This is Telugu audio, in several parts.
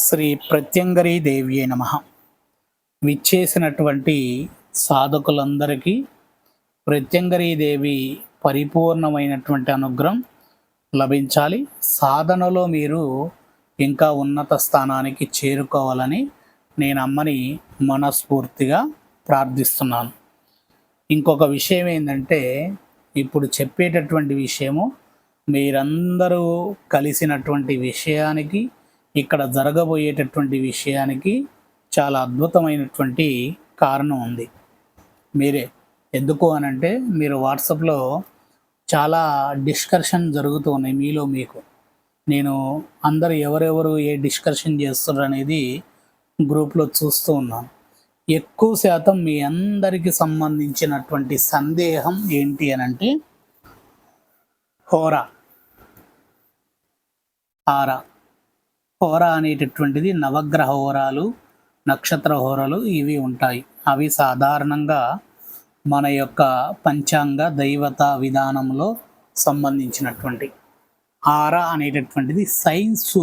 శ్రీ ప్రత్యంగరీ దేవియే నమ. విచ్చేసినటువంటి సాధకులందరికీ ప్రత్యంగరీ దేవి పరిపూర్ణమైనటువంటి అనుగ్రహం లభించాలి. సాధనలో మీరు ఇంకా ఉన్నత స్థానానికి చేరుకోవాలని నేను అమ్మని మనస్ఫూర్తిగా ప్రార్థిస్తున్నాను. ఇంకొక విషయం ఏంటంటే ఇప్పుడు చెప్పేటటువంటి విషయము మీరందరూ కలిసినటువంటి విషయానికి ఇక్కడ జరగబోయేటటువంటి విషయానికి చాలా అద్భుతమైనటువంటి కారణం ఉంది. మీరే ఎందుకు అనంటే మీరు వాట్సాప్లో చాలా డిస్కషన్ జరుగుతూ ఉన్నాయి మీలో మీకు. నేను అందరు ఎవరెవరు ఏ డిస్కషన్ చేస్తున్నారు అనేది గ్రూప్లో చూస్తూ ఉన్నాను ఎక్కువ శాతం మీ అందరికి సంబంధించినటువంటి సందేహం ఏంటి అనంటే హోరా. ఆరా. హోర అనేటటువంటిది నవగ్రహ హోరాలు నక్షత్ర హోరాలు ఇవి ఉంటాయి. అవి సాధారణంగా మన యొక్క పంచాంగ దైవత విధానంలో సంబంధించినటువంటి ఆరా అనేటటువంటిది సైన్స్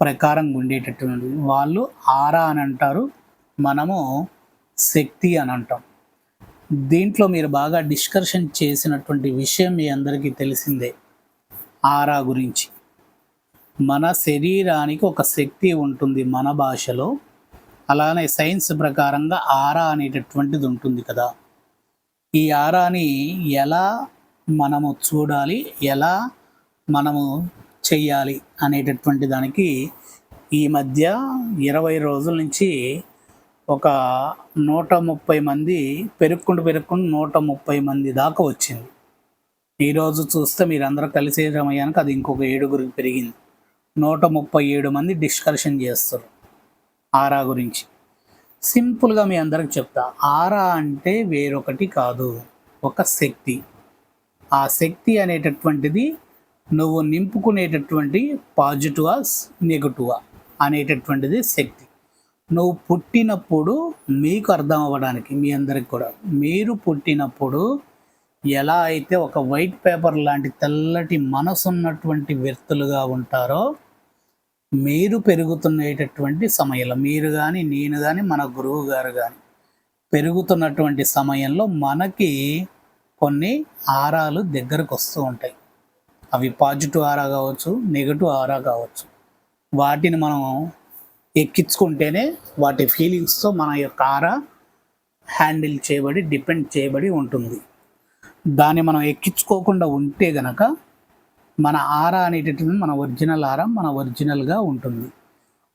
ప్రకారం ఉండేటటువంటిది వాళ్ళు ఆరా అని అంటారు. మనము శక్తి అని అంటాం. దీంట్లో మీరు బాగా డిస్కషన్ చేసినటువంటి విషయం మీ అందరికీ తెలిసిందే. ఆరా గురించి. మన శరీరానికి ఒక శక్తి ఉంటుంది మన భాషలో. అలానే సైన్స్ ప్రకారంగా ఆరా అనేటటువంటిది ఉంటుంది కదా. ఈ ఆరాని ఎలా మనము చూడాలి ఎలా మనము చెయ్యాలి అనేటటువంటి దానికి ఈ మధ్య ఇరవై రోజుల నుంచి ఒక నూట ముప్పై మంది పెరుక్కుంటూ పెరుక్కుంటూ నూట ముప్పై మంది దాకా వచ్చింది. ఈరోజు చూస్తే మీరందరూ కలిసే సమయానికి అది ఇంకొక ఏడుగురికి పెరిగింది. నూట ముప్పై ఏడు మంది డిస్కషన్ చేస్తారు. ఆరా గురించి. సింపుల్గా మీ అందరికి చెప్తా. ఆరా అంటే వేరొకటి కాదు. ఒక శక్తి. ఆ శక్తి అనేటటువంటిది నువ్వు నింపుకునేటటువంటి పాజిటివా నెగటివ్ అనేటటువంటిది శక్తి. నువ్వు పుట్టినప్పుడు మీకు అర్థం అవ్వడానికి మీ అందరికి కూడా. మీరు పుట్టినప్పుడు ఎలా అయితే ఒక వైట్ పేపర్ లాంటి తెల్లటి మనసున్నటువంటి వ్యక్తులుగా ఉంటారో మీరు పెరుగుతున్నటువంటి సమయంలో మీరు కానీ నేను కానీ మన గురువు గారు కానీ పెరుగుతున్నటువంటి సమయంలో మనకి కొన్ని ఆరాలు దగ్గరకు వస్తూ ఉంటాయి. అవి పాజిటివ్ ఆరా కావచ్చు నెగటివ్ ఆరా కావచ్చు. వాటిని మనం ఎక్కించుకుంటేనే వాటి ఫీలింగ్స్తో మన యొక్క ఆరా హ్యాండిల్ చేయబడి డిపెండ్ చేయబడి ఉంటుంది. దాన్ని మనం ఎక్కించుకోకుండా ఉంటే గనక మన ఆర అనేటటువంటి మన ఒరిజినల్ ఆర మన ఒరిజినల్గా ఉంటుంది.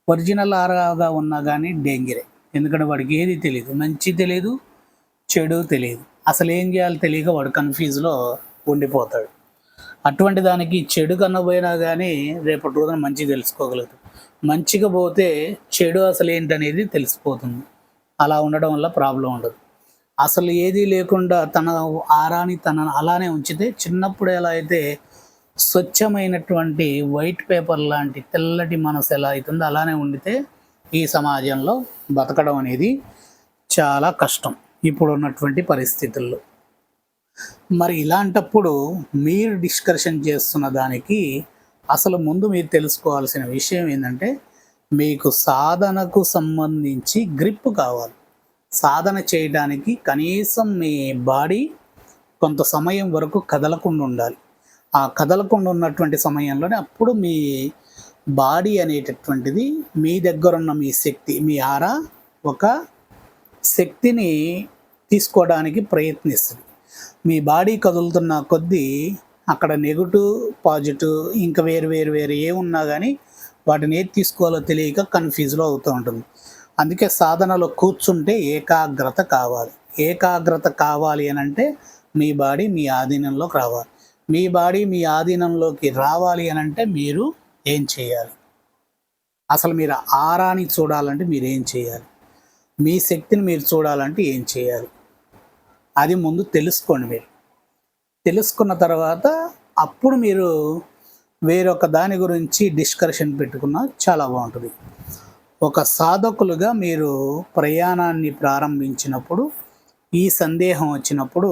ఒరిజినల్ ఆరగా ఉన్నా కానీ డేంగిరే ఎందుకంటే వాడికి ఏది తెలియదు మంచి తెలియదు చెడు తెలియదు అసలు ఏం చేయాలో తెలియక వాడు కన్ఫ్యూజ్లో ఉండిపోతాడు. అటువంటి దానికి చెడు కన్నపోయినా కానీ రేపటి రోజున మంచి తెలుసుకోగలుగుతాడు. మంచిగా పోతే చెడు అసలు ఏంటనేది తెలిసిపోతుంది. అలా ఉండడం వల్ల ప్రాబ్లం ఉండదు. అసలు ఏది లేకుండా తన ఆరాని తన అలానే ఉంచితే చిన్నప్పుడు ఎలా అయితే స్వచ్ఛమైనటువంటి వైట్ పేపర్ లాంటి తెల్లటి మనసు ఎలా అవుతుందో అలానే ఉండితే ఈ సమాజంలో బతకడం అనేది చాలా కష్టం ఇప్పుడు ఉన్నటువంటి పరిస్థితుల్లో. మరి ఇలాంటప్పుడు మీరు డిస్కషన్ చేస్తున్న దానికి అసలు ముందు మీరు తెలుసుకోవాల్సిన విషయం ఏంటంటే మీకు సాధనకు సంబంధించి గ్రిప్ కావాలి. సాధన చేయడానికి కనీసం మీ బాడీ కొంత సమయం వరకు కదలకుండా ఉండాలి. ఆ కదలకుండా ఉన్నటువంటి సమయంలోనే అప్పుడు మీ బాడీ అనేటటువంటిది మీ దగ్గర ఉన్న మీ శక్తి మీ ఆరా ఒక శక్తిని తీసుకోవడానికి ప్రయత్నిస్తుంది. మీ బాడీ కదులుతున్న కొద్దీ అక్కడ నెగటివ్ పాజిటివ్ ఇంకా వేరు వేరు వేరు ఏమున్నా కానీ వాటిని ఏది తీసుకోవాలో తెలియక కన్ఫ్యూజ్లో అవుతూ ఉంటుంది. అందుకే సాధనలో కూర్చుంటే ఏకాగ్రత కావాలి. ఏకాగ్రత కావాలి అని అంటే మీ బాడీ మీ ఆధీనంలోకి రావాలి. మీ బాడీ మీ ఆధీనంలోకి రావాలి అని అంటే మీరు ఏం చేయాలి? అసలు మీరు ఆరాని చూడాలంటే మీరు ఏం చేయాలి? మీ శక్తిని మీరు చూడాలంటే ఏం చేయాలి? అది ముందు తెలుసుకోండి మీరు. తెలుసుకున్న తర్వాత అప్పుడు మీరు వేరొక దాని గురించి డిస్కషన్ పెట్టుకున్నా చాలా బాగుంటుంది. ఒక సాధకులుగా మీరు ప్రయాణాన్ని ప్రారంభించినప్పుడు ఈ సందేహం వచ్చినప్పుడు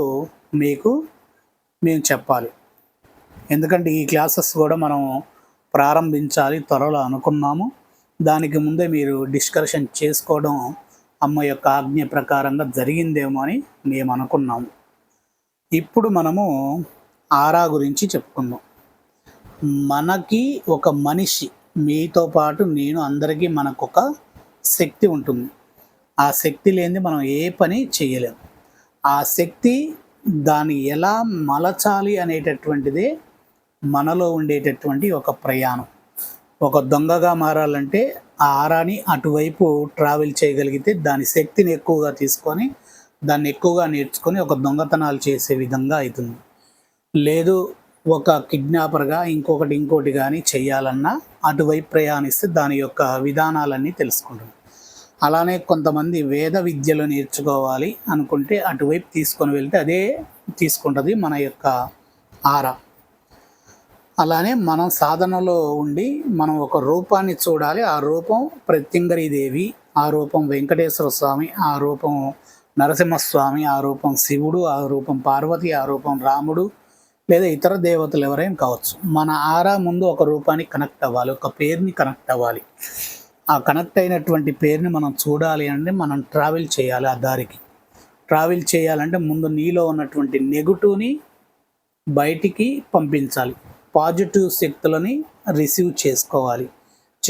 మీకు మేము చెప్పాలి. ఎందుకంటే ఈ క్లాసెస్ కూడా మనం ప్రారంభించాలి త్వరలో అనుకున్నాము. దానికి ముందే మీరు డిస్కషన్ చేసుకోవడం అమ్మ యొక్క ఆజ్ఞ ప్రకారంగా జరిగిందేమో అని మేము అనుకున్నాము. ఇప్పుడు మనము ఆరా గురించి చెప్పుకుందాం. మనకి ఒక మనిషి మీతో పాటు నేను అందరికీ మనకు ఒక శక్తి ఉంటుంది. ఆ శక్తి లేనిది మనం ఏ పని చేయలేం. ఆ శక్తి దాన్ని ఎలా మలచాలి అనేటటువంటిదే మనలో ఉండేటటువంటి ఒక ప్రయాణం. ఒక దొంగగా మారాలంటే ఆ ఆరాని అటువైపు ట్రావెల్ చేయగలిగితే దాని శక్తిని ఎక్కువగా తీసుకొని దాన్ని ఎక్కువగా నేర్చుకొని ఒక దొంగతనాలు చేసే విధంగా అవుతుంది. లేదు ఒక కిడ్నాపర్గా ఇంకొకటి ఇంకోటి కానీ చేయాలన్నా అటువైపు ప్రయాణిస్తే దాని యొక్క విధానాలన్నీ తెలుసుకుంటుంది అలానే కొంతమంది వేద విద్యలు నేర్చుకోవాలి అనుకుంటే అటువైపు తీసుకొని వెళ్తే అదే తీసుకుంటుంది మన యొక్క ఆర. అలానే మనం సాధనలో ఉండి మనం ఒక రూపాన్ని చూడాలి. ఆ రూపం ప్రత్యంగరీదేవి ఆ రూపం వెంకటేశ్వర స్వామి ఆ రూపం నరసింహస్వామి ఆ రూపం శివుడు ఆ రూపం పార్వతి ఆ రూపం రాముడు లేదా ఇతర దేవతలు ఎవరైనా కావచ్చు. మన ఆరా ముందు ఒక రూపానికి కనెక్ట్ అవ్వాలి ఒక పేరుని కనెక్ట్ అవ్వాలి. ఆ కనెక్ట్ అయినటువంటి పేరుని మనం చూడాలి అంటే మనం ట్రావెల్ చేయాలి ఆ దారికి. ట్రావెల్ చేయాలంటే ముందు నీలో ఉన్నటువంటి నెగటివ్ని బయటికి పంపించాలి. పాజిటివ్ శక్తులని రిసీవ్ చేసుకోవాలి.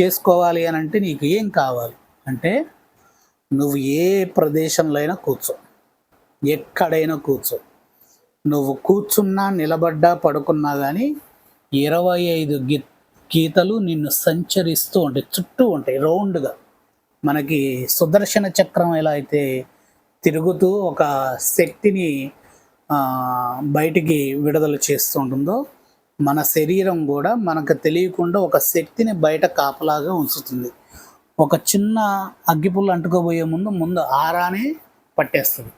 చేసుకోవాలి అని అంటే నీకు ఏం కావాలి? అంటే నువ్వు ఏ ప్రదేశంలో అయినా కూర్చో. ఎక్కడైనా కూర్చో. నువ్వు కూర్చున్నా నిలబడ్డా పడుకున్నా కానీ ఇరవై ఐదు గీ గీతలు నిన్ను సంచరిస్తూ ఉంటాయి చుట్టూ ఉంటాయి రౌండ్గా. మనకి సుదర్శన చక్రం ఎలా అయితే తిరుగుతూ ఒక శక్తిని బయటికి విడుదల చేస్తూ ఉంటుందో మన శరీరం కూడా మనకు తెలియకుండా ఒక శక్తిని బయట కాపలాగా ఉంచుతుంది. ఒక చిన్న అగ్గిపుల్ల అంటుకోబోయే ముందు ముందు ఆరానే పట్టేస్తుంది.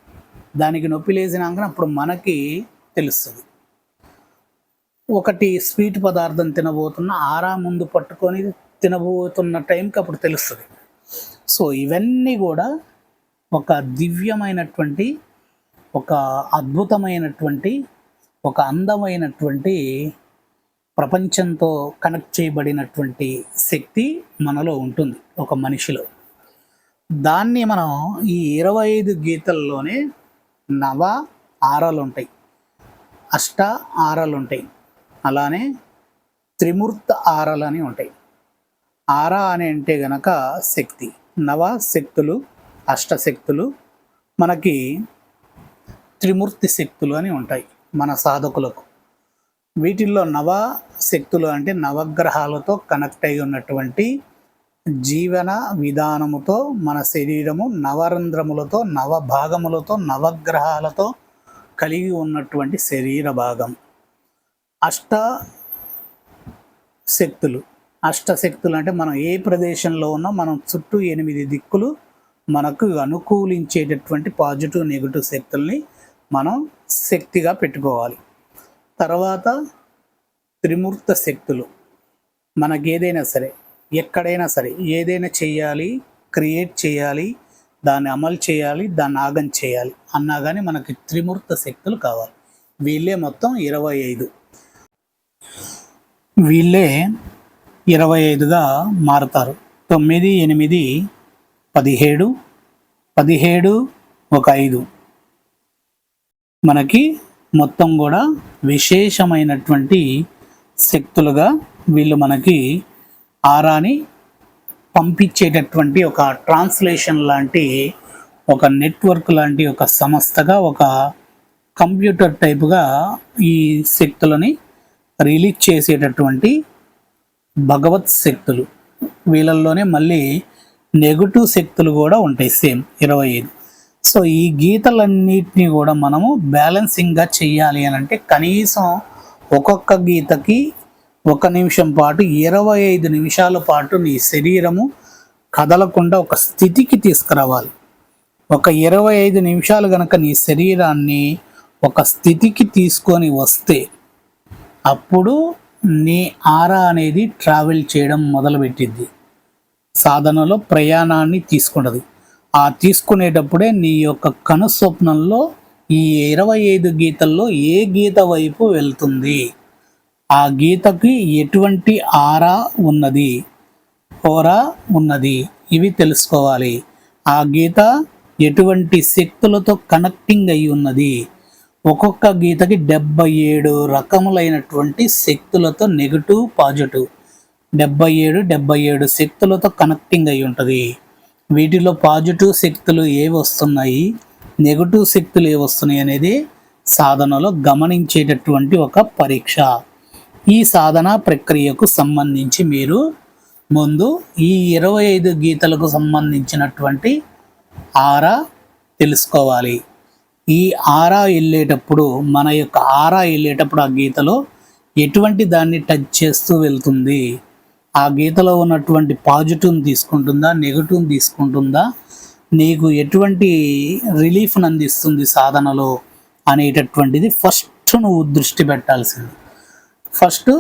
దానికి నొప్పి లేచినాక అప్పుడు మనకి తెలుస్తుంది. ఒకటి స్వీట్ పదార్థం తినబోతున్న ఆరా ముందు పట్టుకొని తినబోతున్న టైంకి అప్పుడు తెలుస్తుంది. సో ఇవన్నీ కూడా ఒక దివ్యమైనటువంటి ఒక అద్భుతమైనటువంటి ఒక అందమైనటువంటి ప్రపంచంతో కనెక్ట్ చేయబడినటువంటి శక్తి మనలో ఉంటుంది ఒక మనిషిలో. దాన్ని మనం ఈ ఇరవై ఐదు గీతల్లోనే నవ ఆరాలు ఉంటాయి అష్ట ఆరాలు ఉంటాయి అలానే త్రిమూర్త ఆరాలు అని ఉంటాయి. ఆరా అని అంటే గనక శక్తి. నవ శక్తులు అష్టశక్తులు మనకి త్రిమూర్తి శక్తులు అని ఉంటాయి మన సాధకులకు. వీటిల్లో నవ శక్తులు అంటే నవగ్రహాలతో కనెక్ట్ అయి ఉన్నటువంటి జీవన విధానముతో మన శరీరము నవరంధ్రములతో నవభాగములతో నవగ్రహాలతో కలిగి ఉన్నటువంటి శరీర భాగం. అష్ట శక్తులు. అష్టశక్తులు అంటే మనం ఏ ప్రదేశంలో ఉన్నా మనం చుట్టూ ఎనిమిది దిక్కులు మనకు అనుకూలించేటటువంటి పాజిటివ్ నెగిటివ్ శక్తుల్ని మనం శక్తిగా పెట్టుకోవాలి. తర్వాత త్రిమూర్త శక్తులు. మనకి ఏదైనా సరే ఎక్కడైనా సరే ఏదైనా చేయాలి క్రియేట్ చేయాలి దాన్ని అమలు చేయాలి దాన్ని ఆగం చేయాలి అన్నా కానీ మనకి త్రిమూర్త శక్తులు కావాలి. వీళ్ళే మొత్తం ఇరవై ఐదు. వీళ్ళే ఇరవై ఐదుగా మారుతారు. తొమ్మిది ఎనిమిది పదిహేడు పదిహేడు ఒక ఐదు. మనకి మొత్తం కూడా విశేషమైనటువంటి శక్తులుగా వీళ్ళు మనకి ఆరాని పంపించేటటువంటి ఒక ట్రాన్స్లేషన్ లాంటి ఒక నెట్వర్క్ లాంటి ఒక సంస్థగా ఒక కంప్యూటర్ టైపుగా ఈ శక్తులని రిలీజ్ చేసేటటువంటి భగవత్ శక్తులు. వీళ్ళల్లోనే మళ్ళీ నెగటివ్ శక్తులు కూడా ఉంటాయి సేమ్ ఇరవై ఐదు. సో ఈ గీతలన్నిటినీ కూడా మనము బ్యాలెన్సింగ్గా చేయాలి అని అంటే కనీసం ఒక్కొక్క గీతకి ఒక నిమిషం పాటు ఇరవై ఐదు నిమిషాల పాటు నీ శరీరము కదలకుండా ఒక స్థితికి తీసుకురావాలి. ఒక ఇరవై ఐదు నిమిషాలు గనక నీ శరీరాన్ని ఒక స్థితికి తీసుకొని వస్తే అప్పుడు నీ ఆరా అనేది ట్రావెల్ చేయడం మొదలుపెట్టింది సాధనలో ప్రయాణాన్ని తీసుకున్నది ఆ తీసుకునేటప్పుడే నీ యొక్క కనుస్వప్నంలో ఈ ఇరవై ఐదు గీతల్లో ఏ గీత వైపు వెళ్తుంది? ఆ గీతకి ఎటువంటి ఆరా ఉన్నది? ఓరా ఉన్నది? ఇవి తెలుసుకోవాలి. ఆ గీత ఎటువంటి శక్తులతో కనెక్టింగ్ అయి ఉన్నది? ఒక్కొక్క గీతకి డెబ్బై ఏడు రకములైనటువంటి శక్తులతో నెగటివ్ పాజిటివ్. డెబ్బై ఏడు డెబ్బై ఏడు శక్తులతో కనెక్టింగ్ అయి ఉంటుంది. వీటిలో పాజిటివ్ శక్తులు ఏవి వస్తున్నాయి? నెగటివ్ శక్తులు ఏవి వస్తున్నాయి అనేది సాధనలో గమనించేటటువంటి ఒక పరీక్ష. ఈ సాధన ప్రక్రియకు సంబంధించి మీరు ముందు ఈ ఇరవై ఐదు గీతలకు సంబంధించినటువంటి ఆరా తెలుసుకోవాలి. ఈ ఆరా వెళ్ళేటప్పుడు మన యొక్క ఆరా వెళ్ళేటప్పుడు ఆ గీతలో ఎటువంటి దాన్ని టచ్ చేస్తూ వెళ్తుంది? ఆ గీతలో ఉన్నటువంటి పాజిటివ్ని తీసుకుంటుందా నెగిటివ్ని తీసుకుంటుందా? నీకు ఎటువంటి రిలీఫ్ని అందిస్తుంది సాధనలో అనేటటువంటిది ఫస్ట్ నువ్వు దృష్టి పెట్టాల్సింది. ఫస్ట్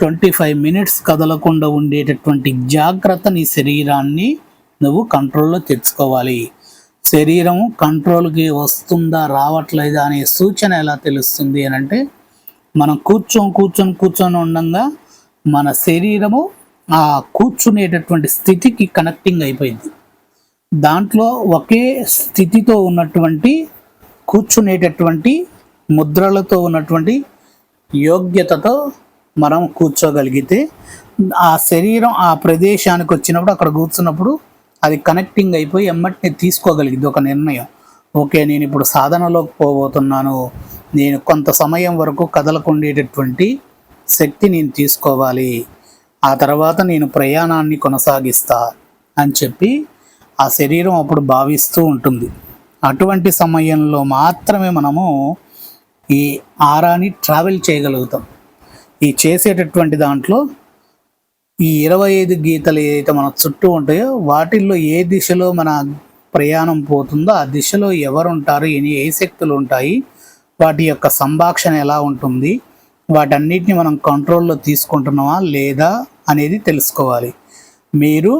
ట్వంటీ ఫైవ్ మినిట్స్ కదలకుండా ఉండేటటువంటి జాగ్రత్త నీ శరీరాన్ని నువ్వు కంట్రోల్లో తెచ్చుకోవాలి. శరీరం కంట్రోల్కి వస్తుందా రావట్లేదా అనే సూచన ఎలా తెలుస్తుంది అని అంటే మనం కూర్చొని కూర్చొని కూర్చొని ఉండగా మన శరీరము ఆ కూర్చునేటటువంటి స్థితికి కనెక్టింగ్ అయిపోయింది. దాంట్లో ఒకే స్థితితో ఉన్నటువంటి కూర్చునేటటువంటి ముద్రలతో ఉన్నటువంటి యోగ్యతతో మనం కూర్చోగలిగితే ఆ శరీరం ఆ ప్రదేశానికి వచ్చినప్పుడు అక్కడ కూర్చున్నప్పుడు అది కనెక్టింగ్ అయిపోయి ఎమ్మటిని తీసుకోగలిగింది ఒక నిర్ణయం. ఓకే నేను ఇప్పుడు సాధనలోకి పోబోతున్నాను. నేను కొంత సమయం వరకు కదలకుండేటటువంటి శక్తి నేను తీసుకోవాలి. ఆ తర్వాత నేను ప్రయాణాన్ని కొనసాగిస్తా అని చెప్పి ఆ శరీరం అప్పుడు భావిస్తూ ఉంటుంది. అటువంటి సమయంలో మాత్రమే మనము ఈ ఆరాని ట్రావెల్ చేయగలుగుతాం. ఈ చేసేటటువంటి దాంట్లో ఈ ఇరవై ఐదు గీతలు ఏదైతే మన చుట్టూ ఉంటాయో వాటిల్లో ఏ దిశలో మన ప్రయాణం పోతుందో ఆ దిశలో ఎవరుంటారు ఎన్ని ఏ శక్తులు ఉంటాయి వాటి యొక్క సంభాషణ ఎలా ఉంటుంది వాటన్నిటిని మనం కంట్రోల్లో తీసుకుంటున్నామా లేదా అనేది తెలుసుకోవాలి. మీరు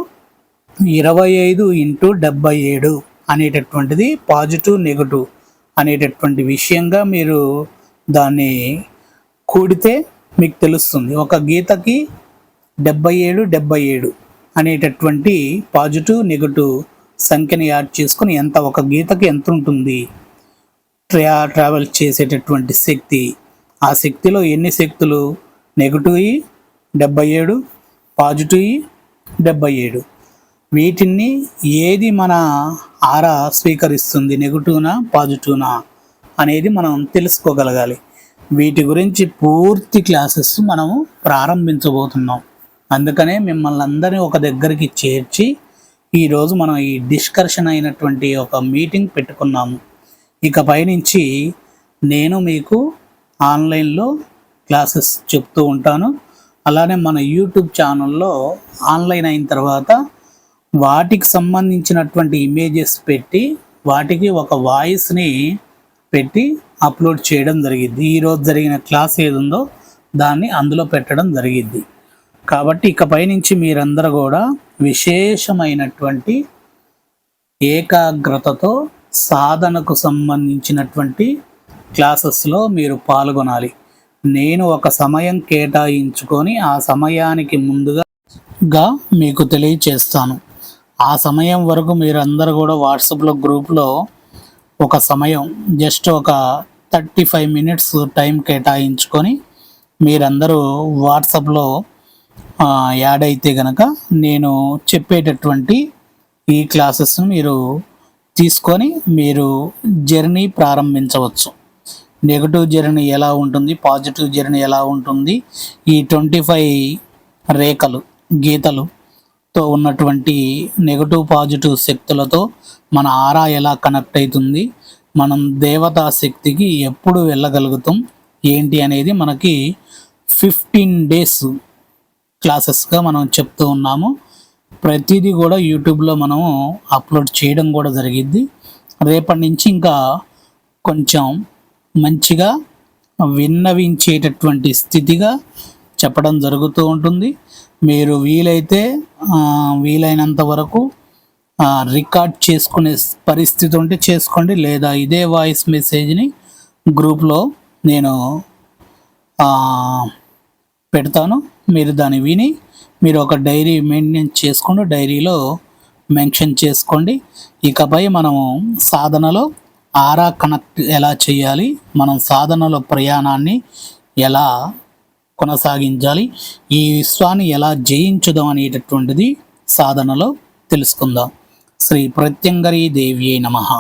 ఇరవై ఐదు ఇంటూ డెబ్బై ఏడు అనేటటువంటిది పాజిటివ్ నెగటివ్ అనేటటువంటి విషయంగా మీరు దాన్ని కూడితే మీకు తెలుస్తుంది. ఒక గీతకి డెబ్బై ఏడు డెబ్బై ఏడు అనేటటువంటి పాజిటివ్ నెగటివ్ సంఖ్యని యాడ్ చేసుకుని ఎంత ఒక గీతకి ఎంత ఉంటుంది ట్రా ట్రావెల్ చేసేటటువంటి శక్తి. ఆ శక్తిలో ఎన్ని శక్తులు? నెగటివ్ డెబ్బై ఏడు పాజిటివ్ డెబ్బై ఏడు వీటిని ఏది మన ఆరా స్వీకరిస్తుంది నెగటివ్నా పాజిటివ్నా అనేది మనం తెలుసుకోగలగాలి. వీటి గురించి పూర్తి క్లాసెస్ మనము ప్రారంభించబోతున్నాం. అందుకనే మిమ్మల్ని అందరినీ ఒక దగ్గరికి చేర్చి ఈరోజు మనం ఈ డిస్కషన్ అయినటువంటి ఒక మీటింగ్ పెట్టుకున్నాము. ఇక పైనుంచి నేను మీకు ఆన్లైన్లో క్లాసెస్ చెప్తూ ఉంటాను. అలానే మన యూట్యూబ్ ఛానల్లో ఆన్లైన్ అయిన తర్వాత వాటికి సంబంధించినటువంటి ఇమేజెస్ పెట్టి వాటికి ఒక వాయిస్ని పెట్టి అప్లోడ్ చేయడం జరిగింది. ఈరోజు జరిగిన క్లాస్ ఏది ఉందో దాన్ని అందులో పెట్టడం జరిగింది. కాబట్టి ఇకపై నుంచి మీరందరూ కూడా విశేషమైనటువంటి ఏకాగ్రతతో సాధనకు సంబంధించినటువంటి క్లాసెస్లో మీరు పాల్గొనాలి. నేను ఒక సమయం కేటాయించుకొని ఆ సమయానికి ముందుగా మీకు తెలియచేస్తాను. ఆ సమయం వరకు మీరందరూ కూడా వాట్సాప్లో గ్రూప్లో ఒక సమయం జస్ట్ ఒక థర్టీ ఫైవ్ మినిట్స్ టైం కేటాయించుకొని మీరందరూ వాట్సాప్లో యాడ్ అయితే కనుక నేను చెప్పేటటువంటి ఈ క్లాసెస్ను మీరు తీసుకొని మీరు జర్నీ ప్రారంభించవచ్చు. నెగటివ్ జర్నీ ఎలా ఉంటుంది పాజిటివ్ జర్నీ ఎలా ఉంటుంది ఈ ట్వంటీ ఫైవ్ రేఖలు గీతలు తో ఉన్నటువంటి నెగటివ్ పాజిటివ్ శక్తులతో మన ఆరా ఎలా కనెక్ట్ అవుతుంది? మనం దేవతా శక్తికి ఎప్పుడు వెళ్ళగలుగుతాం? ఏంటి అనేది మనకి ఫిఫ్టీన్ డేస్ క్లాసెస్గా మనం చెప్తూ ఉన్నాము. ప్రతిదీ కూడా యూట్యూబ్లో మనము అప్లోడ్ చేయడం కూడా జరిగింది రేపటి నుంచి ఇంకా కొంచెం మంచిగా విన్నవించేటటువంటి స్థితిగా చెప్పడం జరుగుతూ ఉంటుంది. మీరు వీలైతే వీలైనంత వరకు రికార్డ్ చేసుకునే పరిస్థితి ఉంటే చేసుకోండి. లేదా ఇదే వాయిస్ మెసేజ్ని గ్రూప్లో నేను పెడతాను. మీరు దాన్ని విని మీరు ఒక డైరీ మెయింటెనెన్స్ చేసుకోండి. డైరీలో మెన్షన్ చేసుకోండి. ఇకపై మనము సాధనలో ఆరా కనెక్ట్ ఎలా చేయాలి మనం సాధనలో ప్రయాణాన్ని ఎలా కొనసాగించాలి. ఈ విశ్వాన్ని ఎలా జయించుదాం అనేటటువంటిది సాధనలో తెలుసుకుందాం. శ్రీ ప్రత్యంగరీ దేవ్యే నమః.